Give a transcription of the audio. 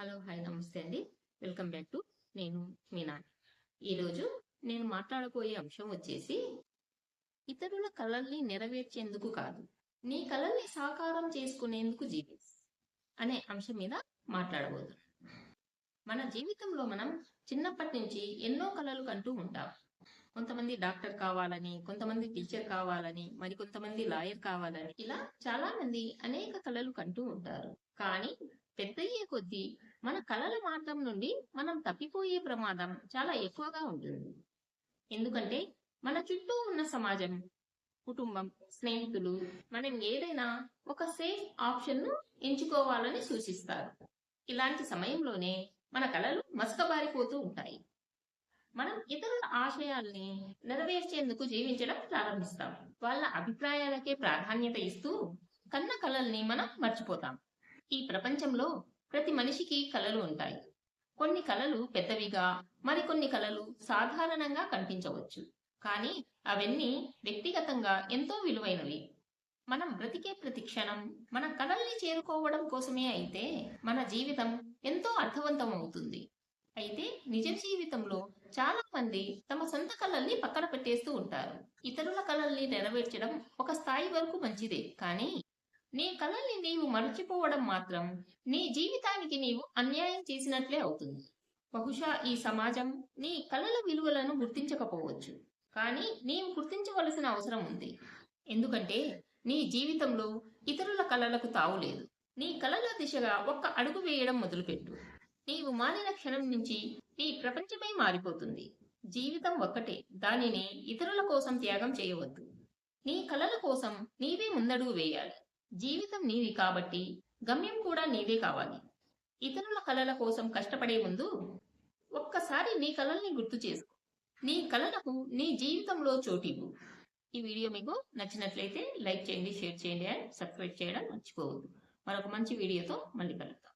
Hello hi నమస్తే అండి. Welcome back to నేను మీనా. ఈరోజు నేను మాట్లాడబోయే అంశం వచ్చేసి ఇతరుల కళల్ని నెరవేర్చేందుకు కాదు నీ కళల్ని సాకారం చేసుకునేందుకు జీవిస్ అనే అంశం మీద మాట్లాడబోతున్నాను మన జీవితంలో మనం చిన్నప్పటి నుంచి ఎన్నో కళలు కంటూ ఉంటాం. కొంతమంది డాక్టర్ కావాలని కొంతమంది టీచర్ కావాలని మరి కొంతమంది లాయర్ కావాలని ఇలా చాలా మంది అనేక కళలు కంటూ ఉంటారు. కానీ పెద్దయ్యే కొద్దీ మన కళల మార్గం నుండి మనం తప్పిపోయే ప్రమాదం చాలా ఎక్కువగా ఉంటుంది. ఎందుకంటే మన చుట్టూ ఉన్న సమాజం కుటుంబం స్నేహితులు మనం ఏదైనా ఒక సేఫ్ ఆప్షన్ను ఎంచుకోవాలని సూచిస్తారు. ఇలాంటి సమయంలోనే మన కళలు మసకబారిపోతూ ఉంటాయి. మనం ఇతరుల ఆశయాల్ని నెరవేర్చేందుకు జీవించడం ప్రారంభిస్తాం. వాళ్ళ అభిప్రాయాలకే ప్రాధాన్యత ఇస్తూ కన్న కళల్ని మనం మర్చిపోతాం. ఈ ప్రపంచంలో ప్రతి మనిషికి కళలు ఉంటాయి. కొన్ని కళలు పెద్దవిగా మరికొన్ని కళలు సాధారణంగా కనిపించవచ్చు. కానీ అవన్నీ వ్యక్తిగతంగా ఎంతో విలువైనవి. మనం బ్రతికే ప్రతి క్షణం మన కళల్ని చేరుకోవడం కోసమే అయితే మన జీవితం ఎంతో అర్థవంతం అవుతుంది అయితే నిజ జీవితంలో చాలా మంది తమ సొంత కళల్ని పక్కన పెట్టేస్తూ ఉంటారు. ఇతరుల కళల్ని నెరవేర్చడం ఒక స్థాయి వరకు మంచిదే. కానీ నీ కళల్ని నీవు మరచిపోవడం మాత్రం నీ జీవితానికి నీవు అన్యాయం చేసినట్లే అవుతుంది. బహుశా ఈ సమాజం నీ కళల విలువలను గుర్తించకపోవచ్చు. కానీ నీవు గుర్తించవలసిన అవసరం ఉంది. ఎందుకంటే నీ జీవితంలో ఇతరుల కళలకు తావులేదు నీ కళల దిశగా ఒక్క అడుగు వేయడం మొదలుపెట్టు. నీవు మారిన క్షణం నుంచి నీ ప్రపంచమే మారిపోతుంది. జీవితం ఒక్కటే. దానిని ఇతరుల కోసం త్యాగం చేయవద్దు. నీ కళల కోసం నీవే ముందడుగు వేయాలి. జీవితం నీది కాబట్టి గమ్యం కూడా నీదే కావాలి. ఇతరుల కళల కోసం కష్టపడే ముందు ఒక్కసారి నీ కళల్ని గుర్తు చేసుకో. నీ కళలకు నీ జీవితంలో చోటివ్వు. ఈ వీడియో మీకు నచ్చినట్లయితే లైక్ చేయండి షేర్ చేయండి అండ్ సబ్స్క్రైబ్ చేయడం మర్చిపోవద్దు. మరొక మంచి వీడియోతో మళ్ళీ కలుద్దాం.